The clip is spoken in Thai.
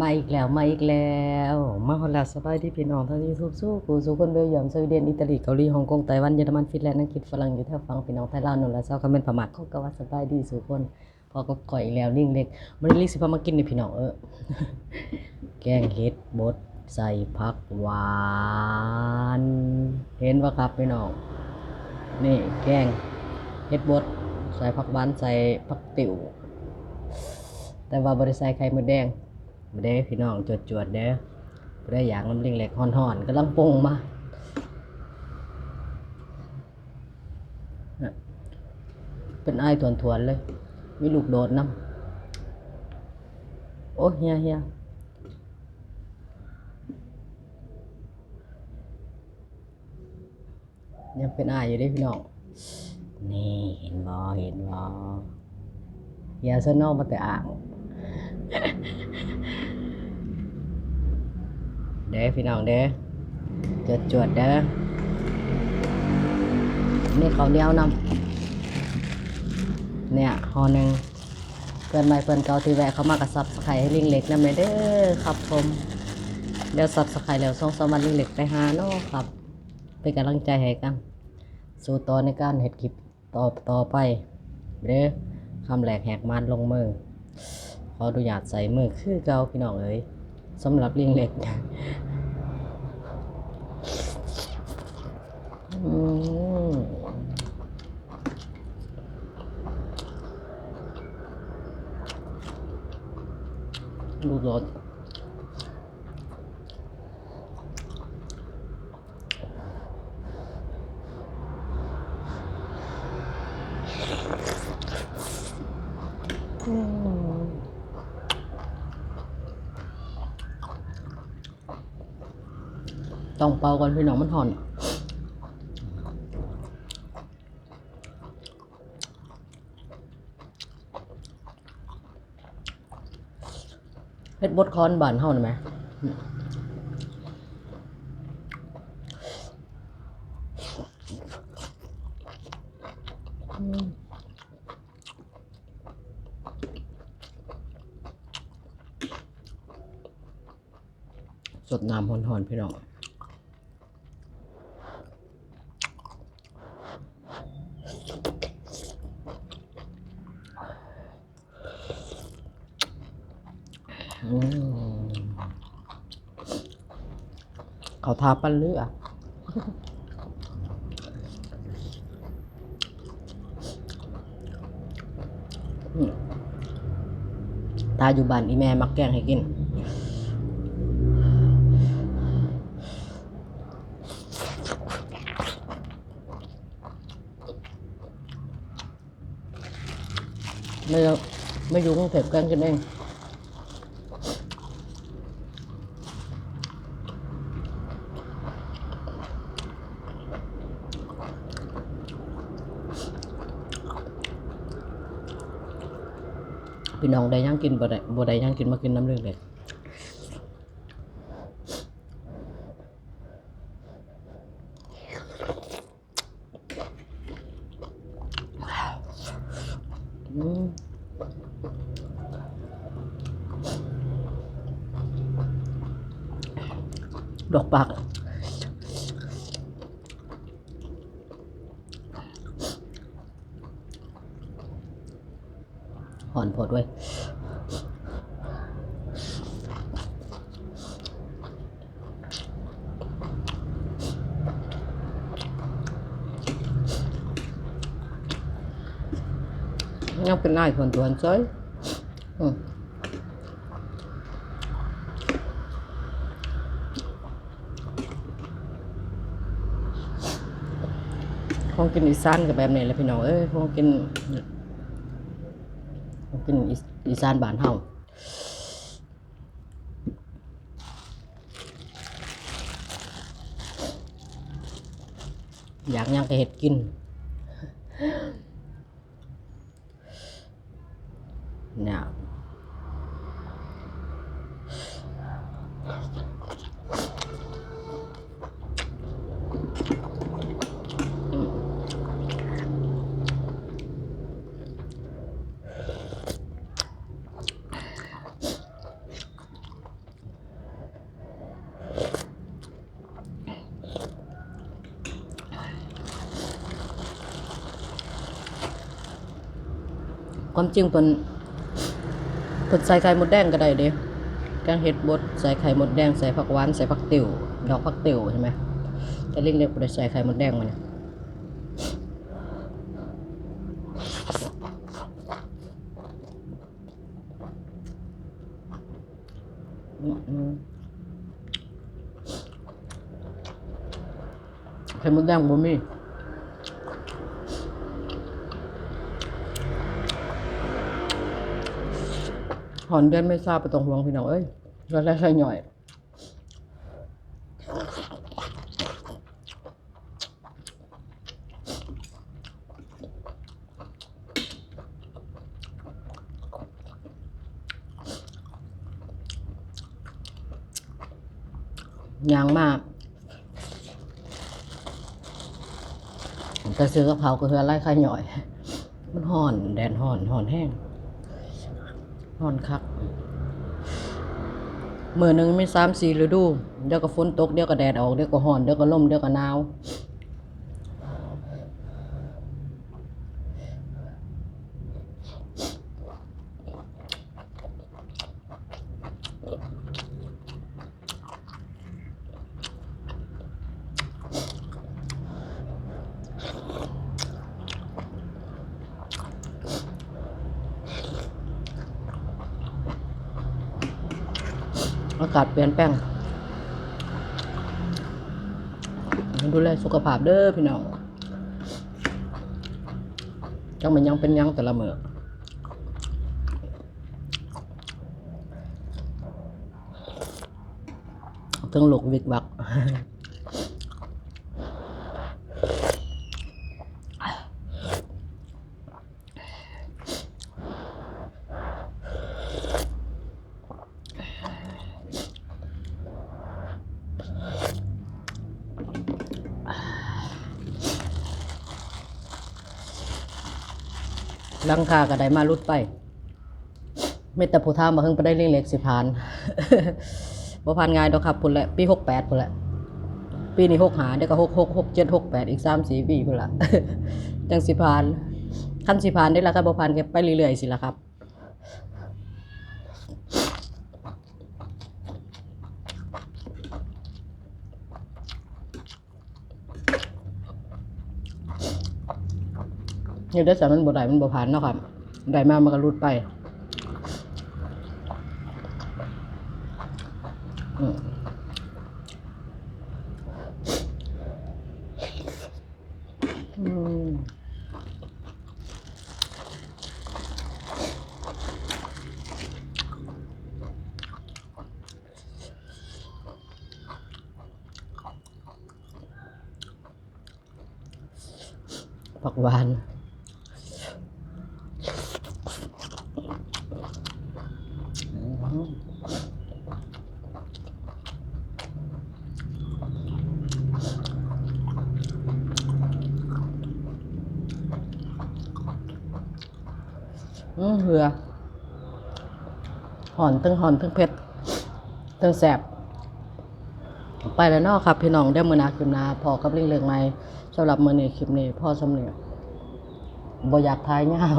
มาอีกแล้วมาอีกแล้ว มาฮอลล้วสบายดีพี่น้องทั้งยูทูบสู้กูสู้คนเบลเยียมสวีเดนอิตาลีเกาหลีฮ่องกงไต้หวันเยอรมันฟินแลนด์อังกฤษฝรั่งอยู่แถวฝั่งพี่น้องไทยลาวนู่นและเซาคอมเมนต์ประมาทเขาก็ว่าสบายดีสู่คนพอก็ก่อยแล้วนิ่งเล็กบ่ได้ลิสิพามากินนี่พี่น้องเออแกงเห็ดบดใส่ผักหวานเห็นบ่ครับพี่น้องนี่แกงเห็ดบดใส่ผักหวานใส่ผักติ๋วแต่ว่าบริใส่ไข่มดแดง บ่ได้พี่น้องจวดจวดๆเด้อบ่ได้อย่างน้ำลิงเล็กห่อนๆกำลังปงมาเป็นไอ้ายถวนๆเลยมีลูกโดดน้ำโอ้เฮียเฮียยังเป็นอายอยู่ด้พี่น้อง นี่เห็นบ่เห็นบ่เฮียเสนนอกมาแต่อ่าง เด้พี่น้องเด้จดจวดเด้อนี่เขาเหนียวนำเนี่ยหอหนึ่งเพื่อนใหม่เพื่อนเก่าที่แวะเขามากับซับสไครให้ลิงเล็กนำเลยเด้อครับผมเดี๋ยวซับสไครแล้วสองสมันลิงเล็กไปหาเนาะครับ เป็นกำลังใจให้กัน สู่ต่อในการเห็ดคลิปต่อต่อไปเด้อคำแหลกแหกมันลงมือขออนุญาตใส่มือคือเก่าพี่น้องเอ้ย สำหรับเลี่ยงเล็กดูรส ต้องเป่าก่อนพี่น้องมันหอนเพชรบดคอนบานเฮาน่ะไหมอืมสดน้ำหอนๆพี่น้อง อืม เขาทาปั้นเลืออืมตาอยู่บ้านอีแม่มักแกงให้กิน ไม่เอาไม่อยู่กรุงเทพกันกันเอง พี่น้องได้หยังกินบ่ได้บ่ได้ยังกินมากินน้ำเรืองเด็ดดอกปาก หอนโพดเว้ยยังเป็นนายคนตัวนซ้อยอืมของกินอีสานกับแบบนี้แหละพี่น้องเอ้ยของกิน กินอีสานบ้านเฮาอยากยังก็เห็ดกินเนี่ย ความจริงเพิ่นเพิ่นใส่ไข่มดแดงก็ได้เด้แกงเห็ดบดใส่ไข่มดแดงใส่ผักหวานใส่ผักติ๋วดอกผักติ๋วใช่ไหมแต่ลิงเล็กบ่ได้ใส่ไข่มดแดงมาเนี่ยไข่มดแดงบ่มี หอนเดือนไม่ทราบไปตรงห่วงพี่น้องเอ้ยก็ได้ใช่หน่อยยางมากแต่ซื้อกะเพราก็คือไล่ข้าหน่อย มันห่อน แดดห่อนห่อนแห้ง หอนคักเมือหนึ่งมีสามสี่ฤดู เดี๋ยวก็ฝนตก เดี๋ยวก็แดดออก เดี๋ยวก็ห่อน เดี๋ยวก็ลมเดี๋ยวก็หนาว อากาศเปลี่ยนแปลงดูแลสุขภาพเด้อพี่น้องจังมันยังเป็นยังแต่ละเมือถึงหลกวิกวัก ลังคาก็ได้มาลุดไปไม่แต่ผู้ท่ามาเพิ่งไปได้เลี้ยงเล็กสิพานบ่พานง่ายดอกครับพุ่นแหละปีหกแปดพุ่นแหละปีนี้หกหาเดี๋ยวก็หกหกหกเจ็ดหกแปดอีกสามสี่ปีพุ่นละจังสิพานขั้นสิพานได้ละครับบ่พานก็ไปเรื่อยๆสิละครับ เดี๋ยได้สามันบ่ได้มันบ่ผ่านเนาะครับได้มามันก็รุดไปอืมอืมผักหวาน อืม เหือหอนตึงหอนตึงเผ็ดตึงแสบไปแล้วนอครับ พี่น้องได้มือนาคลิมนาพอกับลิงเลืองไหมสำหรับมือนี้คลิปนี้พ่อสำเนียงบ่อยากทายเงา